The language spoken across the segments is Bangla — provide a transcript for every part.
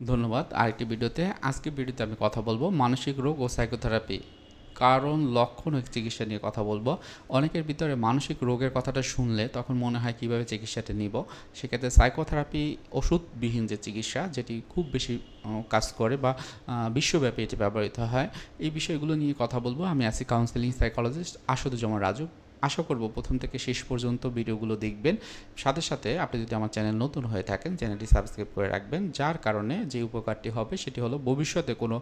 ধন্যবাদ। আরেকটি ভিডিওতে আজকে ভিডিওতে আমি কথা বলব মানসিক রোগ ও সাইকোথেরাপি কারণ, লক্ষণ ও চিকিৎসা নিয়ে কথা বলব। অনেকের ভিতরে মানসিক রোগের কথাটা শুনলে তখন মনে হয় কীভাবে চিকিৎসাটা নিব? সেক্ষেত্রে সাইকোথেরাপি ওষুধবিহীন যে চিকিৎসা, যেটি খুব বেশি কাজ করে বা বিশ্বব্যাপী এটি ব্যবহৃত হয়, এই বিষয়গুলো নিয়ে কথা বলব। আমি আছি কাউন্সেলিং সাইকোলজিস্ট আসাদুজ্জামান রাজু। আশা করব প্রথম থেকে শেষ পর্যন্ত ভিডিওগুলো দেখবেন। সাথে সাথে আপনি যদি আমার চ্যানেল নতুন হয়ে থাকেন, চ্যানেলটি সাবস্ক্রাইব করে রাখবেন, যার কারণে যে উপকারটি হবে সেটি হলো ভবিষ্যতে কোনো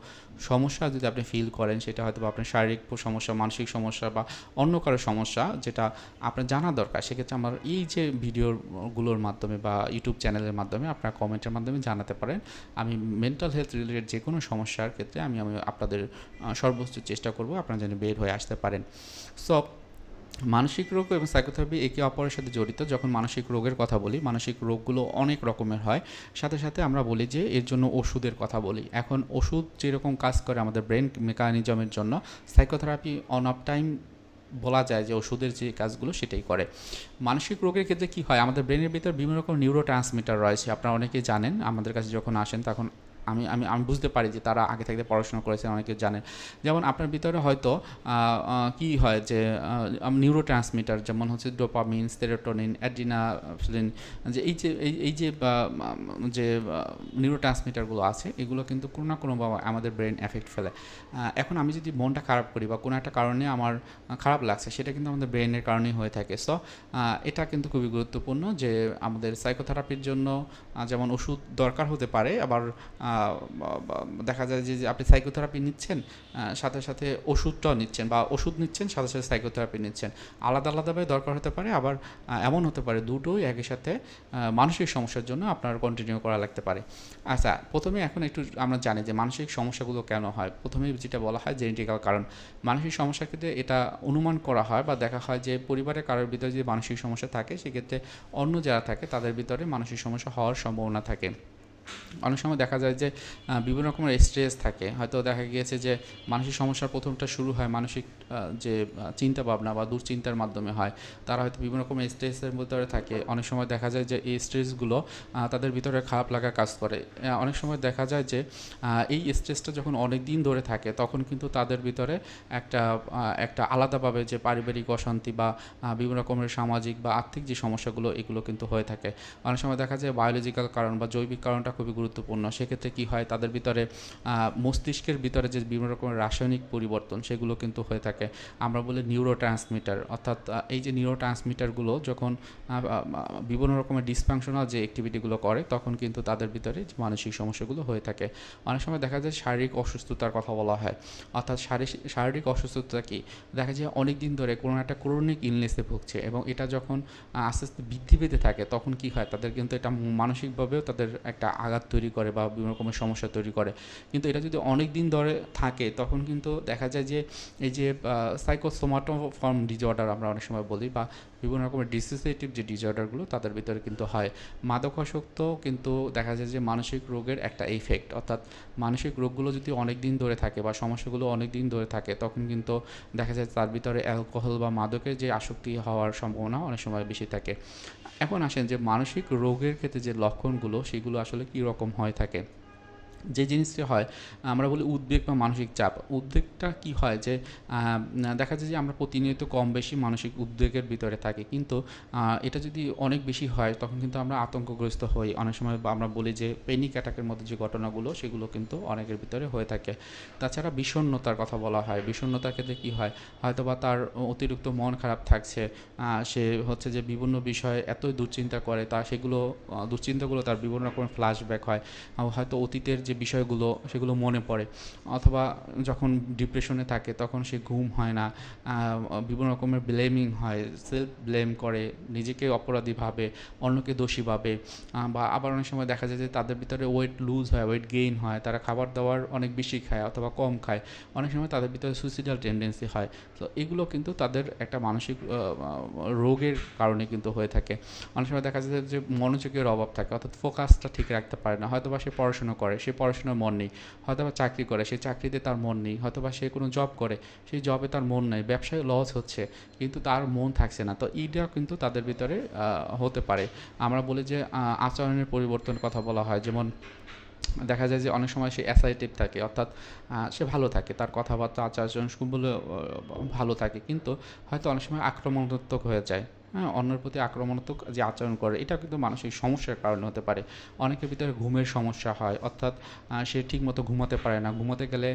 সমস্যা যদি আপনি ফিল করেন, সেটা হয়তো আপনার শারীরিক সমস্যা, মানসিক সমস্যা বা অন্য কারও সমস্যা যেটা আপনার জানা দরকার, সেক্ষেত্রে আমার এই যে ভিডিওগুলোর মাধ্যমে বা ইউটিউব চ্যানেলের মাধ্যমে আপনার কমেন্টের মাধ্যমে জানাতে পারেন। আমি মেন্টাল হেলথ রিলেটেড যে কোনো সমস্যার ক্ষেত্রে আমি আমি আপনাদের সর্বোচ্চ চেষ্টা করব আপনারা যেন বের হয়ে আসতে পারেন। সো মানসিক রোগ এবং সাইকোথেরাপি একে অপরের সাথে জড়িত। যখন মানসিক রোগের কথা বলি, মানসিক রোগগুলো অনেক রকমের হয়। সাথে সাথে আমরা বলি যে, এর জন্য ওষুধের কথা বলি। এখন ওষুধ যেরকম কাজ করে আমাদের ব্রেন মেকানিজমের জন্য সাইকোথেরাপি অন অফ টাইম বলা যায় যে, ওষুধের যে কাজগুলো সেটাই করে। মানসিক রোগের ক্ষেত্রে কি হয়? আমাদের ব্রেনের ভিতর বিভিন্ন রকম নিউরো রয়েছে। আপনারা অনেকেই জানেন, আমাদের কাছে যখন আসেন, তখন আমি আমি আমি বুঝতে পারি যে তারা আগে থেকে পড়াশোনা করেছেন, অনেকে জানেন। যেমন আপনার ভিতরে হয়তো কি হয় যে নিউরো ট্রান্সমিটার যেমন হচ্ছে ডোপামিন সেরোটোনিন অ্যাড্রিনাফিলিন যে এই যে এই যে যে নিউরো ট্রান্সমিটারগুলো আছে, এগুলো কিন্তু কোনো না কোনোভাবে আমাদের ব্রেন এফেক্ট ফেলে। এখন আমি যদি মনটা খারাপ করি বা কোনো একটা কারণে আমার খারাপ লাগছে, সেটা কিন্তু আমাদের ব্রেনের কারণেই হয়ে থাকে। সো এটা কিন্তু খুবই গুরুত্বপূর্ণ যে, আমাদের সাইকোথেরাপির জন্য যেমন ওষুধ দরকার হতে পারে, আবার দেখা যায় যে আপনি সাইকোথেরাপি নিচ্ছেন সাথে সাথে ওষুধটাও নিচ্ছেন বা ওষুধ নিচ্ছেন, সাথে সাথে সাইকোথেরাপি নিচ্ছেন। আলাদা আলাদাভাবে দরকার হতে পারে, আবার এমন হতে পারে দুটোই একই সাথে মানসিক সমস্যার জন্য আপনার কন্টিনিউ করা লাগতে পারে। আচ্ছা প্রথমে এখন একটু আমরা জানি যে, মানসিক সমস্যাগুলো কেন হয়? প্রথমে যেটা বলা হয় জেনেটিক্যাল কারণ। মানসিক সমস্যার ক্ষেত্রে এটা অনুমান করা হয় বা দেখা হয় যে, পরিবারে কারোর ভিতরে যদি মানসিক সমস্যা থাকে, সেক্ষেত্রে অন্য যারা থাকে, তাদের ভিতরে মানসিক সমস্যা হওয়ার সম্ভাবনা থাকে। অনেক সময় দেখা যায় যে বিভিন্ন রকমের স্ট্রেস থাকে। হয়তো দেখা গিয়েছে যে, মানসিক সমস্যার প্রথমটা শুরু হয় মানসিক যে, চিন্তা ভাবনা বা দুশ্চিন্তার মাধ্যমে হয়। তারা হয়তো বিভিন্ন রকমের স্ট্রেসের ভিতরে থাকে। অনেক সময় দেখা যায় যে, এই স্ট্রেসগুলো তাদের ভিতরে খারাপ লাগা কাজ করে। অনেক সময় দেখা যায় যে এই স্ট্রেসটা যখন অনেক দিন ধরে থাকে, তখন কিন্তু তাদের ভিতরে একটা একটা আলাদাভাবে যে, পারিবারিক অশান্তি বা বিভিন্ন রকমের সামাজিক বা আর্থিক যে, সমস্যাগুলো, এগুলো কিন্তু হয়ে থাকে। অনেক সময় দেখা যায় বায়োলজিক্যাল কারণ বা জৈবিক কারণটা খুবই গুরুত্বপূর্ণ। সেক্ষেত্রে কি হয়, তাদের ভিতরে মস্তিষ্কের ভিতরে যে বিভিন্ন রকমের রাসায়নিক পরিবর্তন, সেগুলো কিন্তু হয়ে থাকে। আমরা বলি নিউরো ট্রান্সমিটার অর্থাৎ এই যে নিউরো ট্রান্সমিটারগুলো যখন বিভিন্ন রকমের ডিসফাংশনাল যে অ্যাক্টিভিটিগুলো করে, তখন কিন্তু তাদের ভিতরে মানসিক সমস্যাগুলো হয়ে থাকে। অনেক সময় দেখা যায় শারীরিক অসুস্থতার কথা বলা হয়। অর্থাৎ শারীরিক শারীরিক অসুস্থতা কি? দেখা যায় অনেক দিন ধরে কোনো একটা ক্রনিক ইলনেসে ভুগছে এবং এটা যখন আস্তে আস্তে বৃদ্ধি পেতে থাকে, তখন কি হয়? তাদের কিন্তু এটা মানসিকভাবেও তাদের একটা আঘাত তৈরি করে বা বিভিন্ন রকমের সমস্যা তৈরি করে। কিন্তু এটা যদি অনেক দিন ধরে থাকে, তখন কিন্তু দেখা যায় যে এই যে সাইকোসোমাটো ফর্ম ডিজঅর্ডার আমরা অনেক সময় বলি বা বিভিন্ন রকমের ডিসোসিয়েটিভ যে ডিজঅর্ডারগুলো তাদের ভিতরে কিন্তু হয়। মাদক মাদকাসক্ত কিন্তু দেখা যায় যে মানসিক রোগের একটা ইফেক্ট অর্থাৎ মানসিক রোগগুলো যদি অনেক দিন ধরে থাকে বা সমস্যাগুলো অনেক দিন ধরে থাকে, তখন কিন্তু দেখা যায় তার ভিতরে অ্যালকোহল বা মাদকের যে আসক্তি হওয়ার সম্ভাবনা অনেক সময় বেশি থাকে। এখন আসেন যে মানসিক রোগের ক্ষেত্রে যে লক্ষণগুলো, সেগুলো আসলে কী রকম হয়ে থাকে? যে জিনিসটি হয়, আমরা বলি উদ্বেগ বা মানসিক চাপ। উদ্বেগটা কি হয় যে দেখা যায় যে আমরা প্রতিনিয়ত কম বেশি মানসিক উদ্বেগের ভিতরে থাকি। কিন্তু এটা যদি অনেক বেশি হয়, তখন কিন্তু আমরা আতঙ্কগ্রস্ত হই। অনেক সময় আমরা বলি যে পেনিক অ্যাটাকের মধ্যে যে ঘটনাগুলো, সেগুলো কিন্তু অনেকের ভিতরে হয়ে থাকে। তাছাড়া বিষণ্ণতার কথা বলা হয়। বিষণ্ণতার ক্ষেত্রে কী হয়? হয়তোবা তার অতিরিক্ত মন খারাপ থাকছে সে হচ্ছে যে বিভিন্ন বিষয়ে এতই দুশ্চিন্তা করে, তা সেগুলো দুশ্চিন্তাগুলো তার বিভিন্ন রকমের ফ্ল্যাশব্যাক হয়। হয়তো অতীতের যে বিষয়গুলো, সেগুলো মনে পড়ে। অথবা যখন ডিপ্রেশনে থাকে, তখন সে ঘুম হয় না। বিভিন্ন রকমের ব্লেমিং হয় সেলফ ব্লেম করে, নিজেকে অপরাধী ভাবে, অন্যকে দোষী ভাবে। বা আবার অনেক সময় দেখা যায় যে তাদের ভিতরে ওয়েট লুজ হয় ওয়েট গেইন হয়। তারা খাবার দাবার অনেক বেশি খায় অথবা কম খায়। অনেক সময় তাদের ভিতরে সুইসাইডাল টেন্ডেন্সি হয়। তো এগুলো কিন্তু তাদের একটা মানসিক রোগের কারণে কিন্তু হয়ে থাকে। অনেক সময় দেখা যায় যে মনোযোগের অভাব থাকে, অর্থাৎ ফোকাসটা ঠিক রাখতে পারে না। হয়তো বা সে পড়াশোনা করে, সে পড়াশোনায় মন নেই। হয়তো বা চাকরি করে সেই চাকরিতে তার মন নেই হয়তো বা সে কোনো জব করে, সেই জবে তার মন নেই, ব্যবসায় লস হচ্ছে, কিন্তু তার মন থাকছে না। তো এইটা কিন্তু তাদের ভিতরে হতে পারে। আমরা বলি যে আচরণের পরিবর্তন কথা বলা হয়, যেমন দেখা যায় যে অনেক সময় সে অ্যাসাইটিভ থাকে, অর্থাৎ সে ভালো থাকে, তার কথাবার্তা আচার আচরণ ভালো থাকে, কিন্তু হয়তো অনেক সময় আক্রমণাত্মক হয়ে যায়। হ্যাঁ অন্যের প্রতি আক্রমণাত্মক যে আচরণ করে এটা কিন্তু মানসিক সমস্যার কারণে হতে পারে। অনেকের ভিতরে ঘুমের সমস্যা হয়, অর্থাৎ সে ঠিকমতো ঘুমাতে পারে না। ঘুমাতে গেলে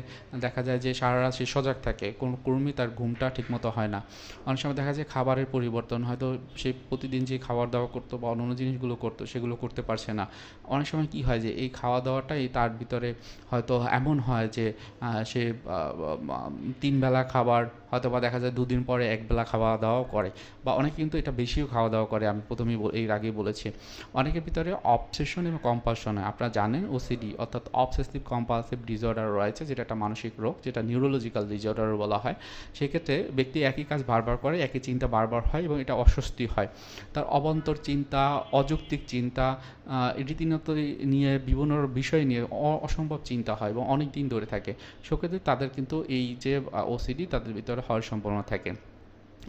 দেখা যায় যে সারা রাত সে সজাগ থাকে, কোনো কর্মী তার ঘুমটা ঠিকমতো হয় না। অনেক সময় দেখা যায় খাবারের পরিবর্তন, হয়তো সে প্রতিদিন যে খাবার দাওয়া করতো বা অন্য জিনিসগুলো করতো, সেগুলো করতে পারছে না। অনেক সময় কি হয় যে, এই খাওয়া দাওয়াটাই তার ভিতরে হয়তো এমন হয় যে সে তিন বেলা খাবার হয়তো বা দেখা যায় দুদিন পরে একবেলা খাওয়া দাওয়াও করে। বা অনেকে কিন্তু এটা বেশিও খাওয়া দাওয়া করে, আমি প্রথমেই এর আগেই বলেছি। অনেকের ভিতরে অবসেশন এবং কম্পালশন হয়। আপনারা জানেন ওসিডি অর্থাৎ অবসেসিভ কম্পালসিভ ডিসঅর্ডার রয়েছে, যেটা একটা মানসিক রোগ, যেটা নিউরোলজিক্যাল ডিসঅর্ডার বলা হয়। সেক্ষেত্রে ব্যক্তি একই কাজ বারবার করে, একই চিন্তা বারবার হয় এবং এটা অস্বস্তি হয়। তার অবন্তর চিন্তা, অযৌক্তিক চিন্তা রীতিনত নিয়ে, বিভিন্ন বিষয় নিয়ে অসম্ভব চিন্তা হয় এবং অনেক দিন ধরে থাকে। সেক্ষেত্রে তাদের কিন্তু এই যে ওসিডি তাদের ভিতরে হওয়ার সম্ভাবনা থাকে।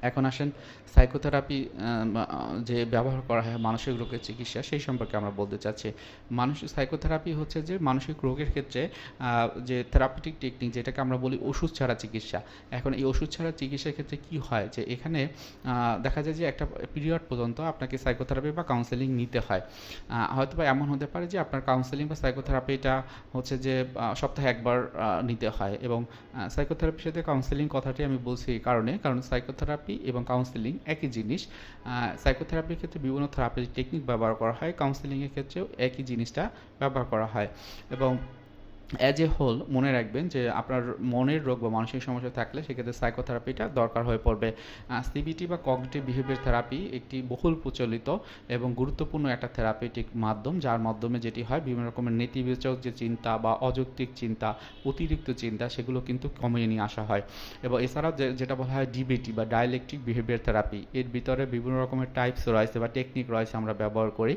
এখন আসেন সাইকোথেরাপি যে ব্যবহার করা হয় মানসিক রোগের চিকিৎসা, সেই সম্পর্কে আমরা বলতে চাচ্ছি। মানসিক সাইকোথেরাপি হচ্ছে যে মানসিক রোগের ক্ষেত্রে যে থেরাপিটিক টেকনিক যেটাকে আমরা বলি ওষুধ ছাড়া চিকিৎসা। এখন এই ওষুধ ছাড়া চিকিৎসার ক্ষেত্রে কি হয়? যে এখানে দেখা যায় যে একটা পিরিয়ড পর্যন্ত আপনাকে সাইকোথেরাপি বা কাউন্সেলিং নিতে হয়। হয়তো বা এমন হতে পারে যে আপনার কাউন্সেলিং বা সাইকোথেরাপিটা হচ্ছে যে সপ্তাহে একবার নিতে হয় এবং সাইকোথেরাপির সাথে কাউন্সেলিং কথাটি আমি বলছি কারণে। কারণ সাইকোথেরাপি এবং কাউন্সেলিং একই জিনিস। সাইকোথেরাপির ক্ষেত্রে বিভিন্ন থেরাপি টেকনিক ব্যবহার করা হয় কাউন্সেলিংয়ের ক্ষেত্রেও একই জিনিসটা ব্যবহার করা হয়। এবং অ্যাজ এ হোল মনে রাখবেন যে আপনার মনের রোগ বা মানসিক সমস্যা থাকলে সেক্ষেত্রে সাইকোথেরাপিটা দরকার হয়ে পড়বে। সিবিটি বা কগনিটিভ বিহেভিয়ার থেরাপি একটি বহুল প্রচলিত এবং গুরুত্বপূর্ণ একটা থেরাপিটিক মাধ্যম, যার মাধ্যমে যেটি হয় বিভিন্ন রকমের নেতিবাচক যে চিন্তা বা অযৌক্তিক চিন্তা, অতিরিক্ত চিন্তা, সেগুলো কিন্তু কমিয়ে নিয়ে আসা হয়। এবং এছাড়াও যেটা বলা হয় ডিবিটি বা ডায়ালেকটিক বিহেভিয়ার থেরাপি এর ভিতরে বিভিন্ন রকমের টাইপস রয়েছে বা টেকনিক রয়েছে আমরা ব্যবহার করি।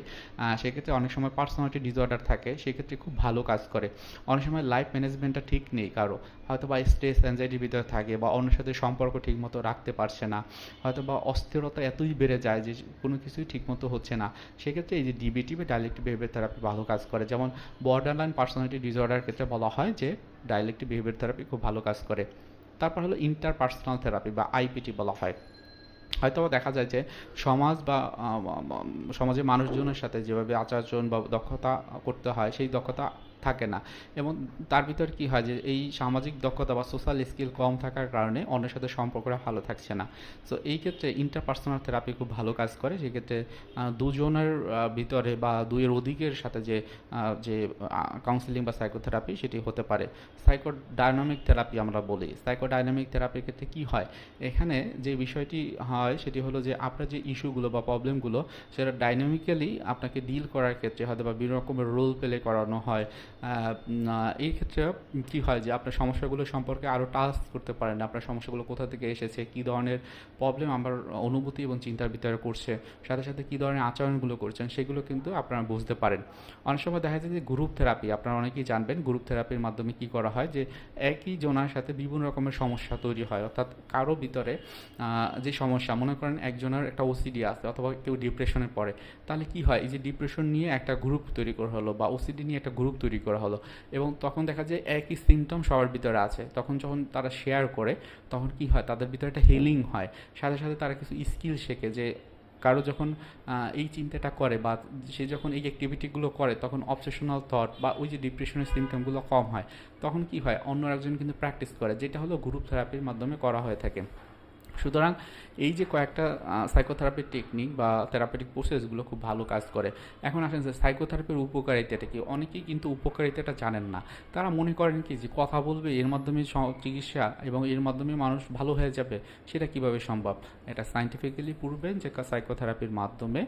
সেক্ষেত্রে অনেক সময় পার্সোনালিটি ডিসঅর্ডার থাকে, সেক্ষেত্রে খুব ভালো কাজ করে। অনেক সময় লাইফ ম্যানেজমেন্টটা ঠিক নেই কারও। হয়তো বা স্ট্রেস অ্যাংজাইটির ভিতরে থাকে বা অন্যের সাথে সম্পর্ক ঠিকমতো রাখতে পারছে না। হয়তো বা অস্থিরতা এতই বেড়ে যায় যে কোনো কিছুই ঠিকমতো হচ্ছে না। সেক্ষেত্রে এই যে ডিবিটি বা ডাইলেক্টিভ বিহেভিয়ার থেরাপি ভালো কাজ করে। যেমন বর্ডার লাইন পার্সোনালিটি ডিসঅর্ডার ক্ষেত্রে বলা হয় যে ডাইলেক্টিভ বিহেভিয়ার থেরাপি খুব ভালো কাজ করে। তারপর হলো ইন্টার পার্সোনাল থেরাপি বা আইপিটি বলা হয়। হয়তো দেখা যায় যে সমাজ বা সমাজের মানুষজনের সাথে যেভাবে আচরণ বা দক্ষতা করতে হয়, সেই দক্ষতা থাকে না। এবং তার ভিতর কি হয় যে, এই সামাজিক দক্ষতা বা সোশ্যাল স্কিল কম থাকার কারণে অন্যের সাথে সম্পর্কটা ভালো থাকছে না। সো এই ক্ষেত্রে ইন্টারপার্সোনাল থেরাপি খুব ভালো কাজ করে। সেক্ষেত্রে দুজনের ভিতরে বা দুইয়ের অধিকের সাথে যে যে কাউন্সিলিং বা সাইকোথেরাপি সেটি হতে পারে। সাইকো ডায়নামিক থেরাপি আমরা বলি। সাইকো ডায়নামিক থেরাপির ক্ষেত্রে কী হয়? এখানে যে বিষয়টি হয় সেটি হলো যে, আপনার যে ইস্যুগুলো বা প্রবলেমগুলো সেটা ডাইনামিক্যালি আপনাকে ডিল করার ক্ষেত্রে হয়তো বা বিভিন্ন রকমের রোল প্লে করানো হয়। এই ক্ষেত্রে কি হয় যে আপনার সমস্যাগুলো সম্পর্কে আরও টাচ করতে পারেন, আপনার সমস্যাগুলো কোথা থেকে এসেছে, কী ধরনের প্রবলেম আমার অনুভূতি এবং চিন্তার ভিতরে করছে, সাথে সাথে কী ধরনের আচরণগুলো করছেন, সেগুলো কিন্তু আপনারা বুঝতে পারেন। অনেক সময় দেখা যায় যে গ্রুপ থেরাপি আপনারা অনেকেই জানবেন গ্রুপ থেরাপির মাধ্যমে কি করা হয়, যে একই জনার সাথে বিভিন্ন রকমের সমস্যা তৈরি হয়, অর্থাৎ কারও ভিতরে যে সমস্যা, মনে করেন একজনের একটা ওসিডি আছে, অথবা কেউ ডিপ্রেশনে পড়ে, তাহলে কি হয়, এই যে ডিপ্রেশন নিয়ে একটা গ্রুপ তৈরি করা হলো, বা ওসিডি নিয়ে একটা গ্রুপ তৈরি করা হলো। এবং তখন দেখা যায় একই সিমটম সবার ভিতরে আছে। তখন যখন তারা শেয়ার করে, তখন কি হয়? তাদের ভিতরে একটা হিলিং হয়। সাথে সাথে তারা কিছু স্কিল শেখে যে কারও যখন এই চিন্তাটা করে বা সে যখন এই অ্যাক্টিভিটিগুলো করে, তখন অবসেশনাল থট বা ওই যে ডিপ্রেশনের সিমটমগুলো কম হয়। তখন কি হয়? অন্য একজন কিন্তু প্র্যাকটিস করে, যেটা হলো গ্রুপ থেরাপির মাধ্যমে করা হয়ে থাকে। সুতরাং এই যে কয়েকটা সাইকোথেরাপির টেকনিক বা থেরাপিটিক প্রসেসগুলো খুব ভালো কাজ করে। এখন আসেন যে সাইকোথেরাপির উপকারিতাটা কি? অনেকেই কিন্তু উপকারিতাটা জানেন না। তারা মনে করেন কি যে কথা বলবে, এর মাধ্যমে চিকিৎসা এবং এর মাধ্যমে মানুষ ভালো হয়ে যাবে, সেটা কীভাবে সম্ভব? এটা সাইন্টিফিক্যালি প্রুভেন যে সাইকোথেরাপির মাধ্যমে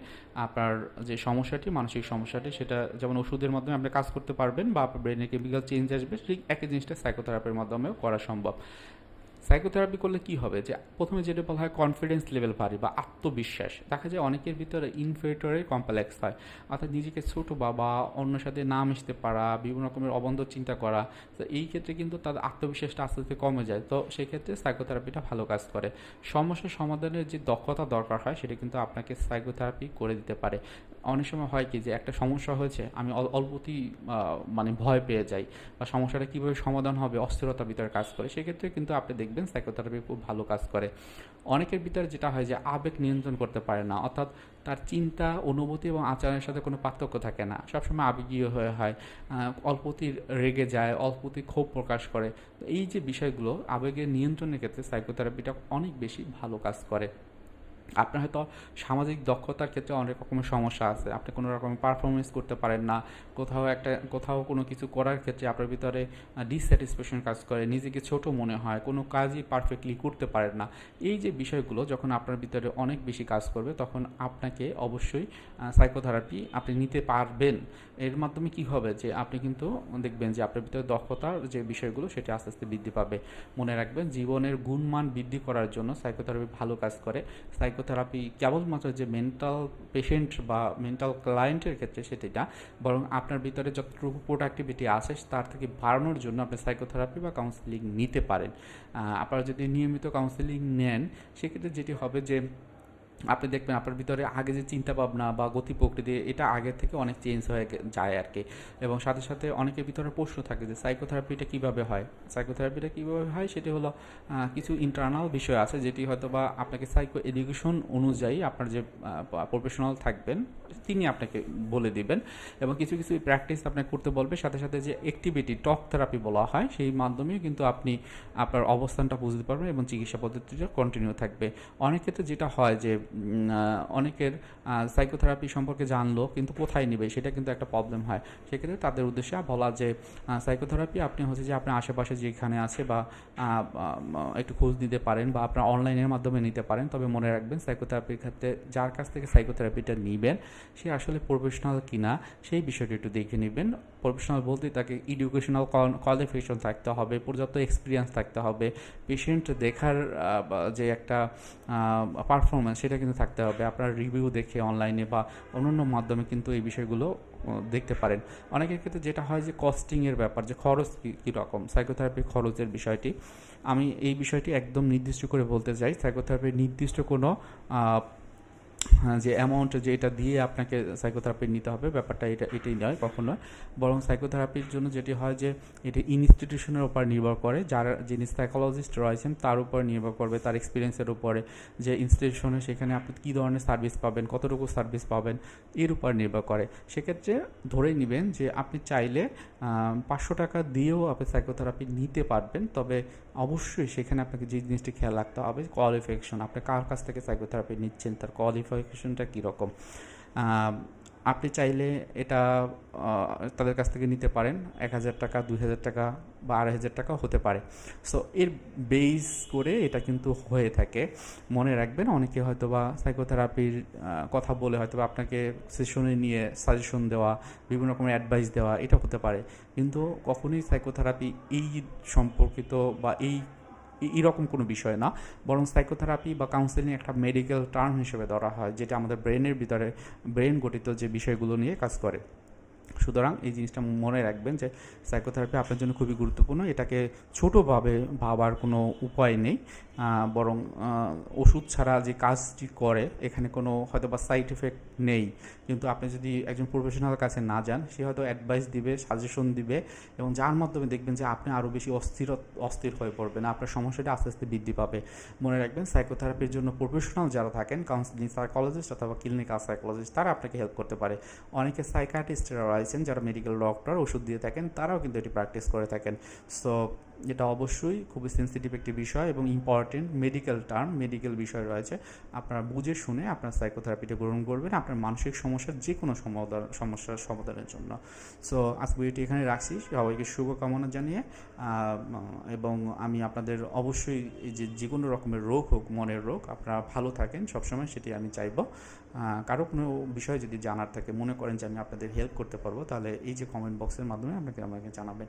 আপনার যে সমস্যাটি, মানসিক সমস্যাটি, সেটা যেমন ওষুধের মাধ্যমে আপনি কাজ করতে পারবেন বা আপনার ব্রেনে কেমিক্যাল চেঞ্জ আসবে, ঠিক একই জিনিসটা সাইকোথেরাপির মাধ্যমেও করা সম্ভব। সাইকোথেরাপি করলে কি হবে? যে প্রথমে যেটা বলা হয় কনফিডেন্স লেভেল বাড়ে বা আত্মবিশ্বাস। দেখা যায় অনেকের ভিতরে ইনফেরিটরের কমপ্লেক্স হয়। অর্থাৎ নিজেকে ছোট বাবা বা অন্যের সাথে না মিশতে পারা, বিভিন্ন রকমের অবন্ধ চিন্তা করা। তো এই ক্ষেত্রে কিন্তু তাদের আত্মবিশ্বাসটা আস্তে আস্তে কমে যায়। তো সেক্ষেত্রে সাইকোথেরাপিটা ভালো কাজ করে। সমস্যা সমাধানের যে দক্ষতা দরকার হয়, সেটা কিন্তু আপনাকে সাইকোথেরাপি করে দিতে পারে। অনেক সময় হয় কি যে একটা সমস্যা হয়েছে, আমি অল- অল্পতেই মানে ভয় পেয়ে যাই। বা সমস্যাটা কীভাবে সমাধান হবে, অস্থিরতার ভিতরে কাজ করে। সেক্ষেত্রে কিন্তু আপনি দেখবেন সাইকোথেরাপি খুব ভালো কাজ করে। অনেকের ভিতরে যেটা হয় যে আবেগ নিয়ন্ত্রণ করতে পারে না, অর্থাৎ তার চিন্তা, অনুভূতি এবং আচরণের সাথে কোনো পার্থক্য থাকে না। সবসময় আবেগীয় হয়ে হয় অল্পতি রেগে যায়, অল্পতি ক্ষোভ প্রকাশ করে। এই যে বিষয়গুলো, আবেগের নিয়ন্ত্রণের ক্ষেত্রে সাইকোথেরাপিটা অনেক বেশি ভালো কাজ করে। আপনার হয়তো সামাজিক দক্ষতার ক্ষেত্রে অনেক রকমের সমস্যা আছে। আপনি কোনো রকমের পারফরমেন্স করতে পারেন না। কোথাও একটা, কোথাও কোনো কিছু করার ক্ষেত্রে আপনার ভিতরে ডিস্যাটিসফ্যাকশন কাজ করে, নিজেকে ছোট মনে হয়, কোনো কাজই পারফেক্টলি করতে পারেন না। এই যে বিষয়গুলো যখন আপনার ভিতরে অনেক বেশি কাজ করবে, তখন আপনাকে অবশ্যই সাইকোথেরাপি আপনি নিতে পারবেন। এর মাধ্যমে কি হবে যে আপনি কিন্তু দেখবেন যে আপনার ভিতরে দক্ষতার যে বিষয়গুলো, সেটা আস্তে আস্তে বৃদ্ধি পাবে। মনে রাখবেন, জীবনের গুণমান বৃদ্ধি করার জন্য সাইকোথেরাপি ভালো কাজ করে। সাইকোথেরাপি কেবলমাত্র যে মেন্টাল পেশেন্ট বা মেন্টাল ক্লায়েন্টের ক্ষেত্রে সেটি না, বরং আপনার ভিতরে যতটুকু প্রোডাক্টিভিটি আসে তার থেকে বাড়ানোর জন্য আপনি সাইকোথেরাপি বা কাউন্সিলিং নিতে পারেন। আপনারা যদি নিয়মিত কাউন্সিলিং নেন, সেক্ষেত্রে যেটি হবে যে আপনি দেখবেন আপনার ভিতরে আগে যে চিন্তা ভাবনা বা গতি প্রকৃতি এটা আগের থেকে অনেক চেঞ্জ হয়ে যায় আর কি এবং সাথে সাথে অনেকের ভিতরে প্রশ্ন থাকে যে সাইকোথেরাপিটা কীভাবে হয়? সাইকোথেরাপিটা কীভাবে হয়? সেটি হলো কিছু ইন্টারনাল বিষয় আছে যেটি হয়তো বা আপনাকে সাইকো এডুকেশন অনুযায়ী আপনার যে প্রফেশনাল থাকবেন, তিনি আপনাকে বলে দিবেন। এবং কিছু কিছু প্র্যাকটিস আপনাকে করতে বলবে। সাথে সাথে যে অ্যাক্টিভিটি টক থেরাপি বলা হয়, সেই মাধ্যমেও কিন্তু আপনি আপনার অবস্থানটা বুঝতে পারবেন এবং চিকিৎসা পদ্ধতিটা কন্টিনিউ থাকবে। অনেক ক্ষেত্রে যেটা হয় যে অনেকের সাইকোথেরাপি সম্পর্কে জানলো, কিন্তু কোথায় নেবে, সেটা কিন্তু একটা প্রবলেম হয়। সেক্ষেত্রে তাদের উদ্দেশ্যে বলা যে সাইকোথেরাপি আপনি হচ্ছে যে আপনার আশেপাশে যেখানে আছে বা একটু খোঁজ দিতে পারেন বা আপনার অনলাইনের মাধ্যমে নিতে পারেন। তবে মনে রাখবেন সাইকোথেরাপির ক্ষেত্রে যার কাছ থেকে সাইকোথেরাপিটা নেবেন, সে আসলে প্রফেশনাল কিনা, সেই বিষয়টি একটু দেখে নেবেন। প্রফেশনাল বলতে তাকে এডুকেশনাল কোয়ালিফিকেশন থাকতে হবে, পর্যাপ্ত এক্সপিরিয়েন্স থাকতে হবে পেশেন্ট দেখার যে একটা পারফরমেন্স সেটা কিন্তু থাকতে হবে, আপনার রিভিউ দেখে অনলাইনে বা অন্যান্য মাধ্যমে কিন্তু এই বিষয়গুলো দেখতে পারেন। অনেকের ক্ষেত্রে যেটা হয় যে কস্টিংয়ের ব্যাপার, যে খরচ কী- কীরকম সাইকোথেরাপি খরচের বিষয়টি, আমি এই বিষয়টি একদম নির্দিষ্ট করে বলতে চাই সাইকোথেরাপির নির্দিষ্ট কোনো যে অ্যামাউন্ট যে এটা দিয়ে আপনাকে সাইকোথেরাপি নিতে হবে, ব্যাপারটা এটা, এটাই নয়, কখনো বরং সাইকোথেরাপির জন্য যেটি হয় যে, এটি ইনস্টিটিউশনের উপর নির্ভর করে, যারা, যিনি সাইকোলজিস্ট রয়েছেন, তার উপর নির্ভর করবে, তার এক্সপিরিয়েন্সের উপরে, যে ইনস্টিটিউশনে সেখানে আপনি কী ধরনের সার্ভিস পাবেন, কতটুকু সার্ভিস পাবেন, এর উপর নির্ভর করে। সেক্ষেত্রে ধরে নেবেন যে, আপনি চাইলে পাঁচশো টাকা দিয়েও আপনি সাইকোথেরাপি নিতে পারবেন, তবে অবশ্যই সেখানে আপনাকে যে জিনিসটি খেয়াল রাখতে হবে কোয়ালিফিকেশন আপনি কার কাছ থেকে সাইকোথেরাপি নিচ্ছেন, তার কোয়ালিফিকেশনটা কীরকম আপনি চাইলে এটা তাদের কাছ থেকে নিতে পারেন। এক হাজার টাকা, দুই হাজার টাকা বা আড়াই হাজার টাকা হতে পারে। সো এর বেস করে এটা কিন্তু হয়ে থাকে। মনে রাখবেন, অনেকে হয়তো বা সাইকোথেরাপির কথা বলে হয়তো আপনাকে সেশনে নিয়ে সাজেশন দেওয়া, বিভিন্ন রকমের অ্যাডভাইস দেওয়া এটা হতে পারে। কিন্তু কখনোই সাইকোথেরাপি এই সম্পর্কিত বা এই- এরকম কোনো বিষয় না। বরং সাইকোথেরাপি বা কাউন্সেলিং একটা মেডিকেল টার্ম হিসেবে ধরা হয়, যেটা আমাদের ব্রেনের ভিতরে ব্রেন গঠিত যে বিষয়গুলো নিয়ে কাজ করে। সুতরাং এই জিনিসটা মনে রাখবেন যে সাইকোথেরাপি আপনার জন্য খুবই গুরুত্বপূর্ণ। এটাকে ছোটোভাবে ভাবার কোনো উপায় নেই বরং ওষুধ ছাড়া যে কাজটি করে, এখানে কোনো হয়তো বা সাইড এফেক্ট নেই। কিন্তু আপনি যদি একজন প্রফেশনাল কাছে না যান, সে হয়তো অ্যাডভাইস দিবে সাজেশন দিবে এবং যার মাধ্যমে দেখবেন যে আপনি আরও বেশি অস্থির অস্থির হয়ে পড়বেন, আপনার সমস্যাটা আস্তে আস্তে বৃদ্ধি পাবে। মনে রাখবেন সাইকোথেরাপির জন্য প্রফেশনাল যারা থাকেন কাউন্সিলিং সাইকোলজিস্ট অথবা ক্লিনিক্যাল সাইকোলজিস্ট তারা আপনাকে হেল্প করতে পারে। অনেকে সাইকাটিস্টরা রয়েছেন যারা মেডিকেল ডক্টর ওষুধ দিয়ে থাকেন তারাও কিন্তু এটি প্র্যাকটিস করে থাকেন। সো এটা অবশ্যই খুবই সেন্সিটিভ একটি বিষয় এবং ইম্পর্টেন্ট মেডিকেল টার্ম মেডিকেল বিষয় রয়েছে। আপনারা বুঝে শুনে আপনার সাইকোথেরাপিটা গ্রহণ করবেন আপনার মানসিক সমস্যার যে কোনো সমস্যার সমাধানের জন্য। সো আজকে ভিডিওটি এখানে রাখছি। সবাইকে শুভকামনা জানিয়ে এবং আমি আপনাদের অবশ্যই যে যে কোনো রকমের রোগ হোক, মনের রোগ, আপনারা ভালো থাকেন, সবসময় সেটি আমি চাইব। কারও কোনো বিষয় যদি জানার থাকে, মনে করেন যে আমি আপনাদের হেল্প করতে পারব, তাহলে এই যে কমেন্ট বক্সের মাধ্যমে আপনাকে আমাকে জানাবেন।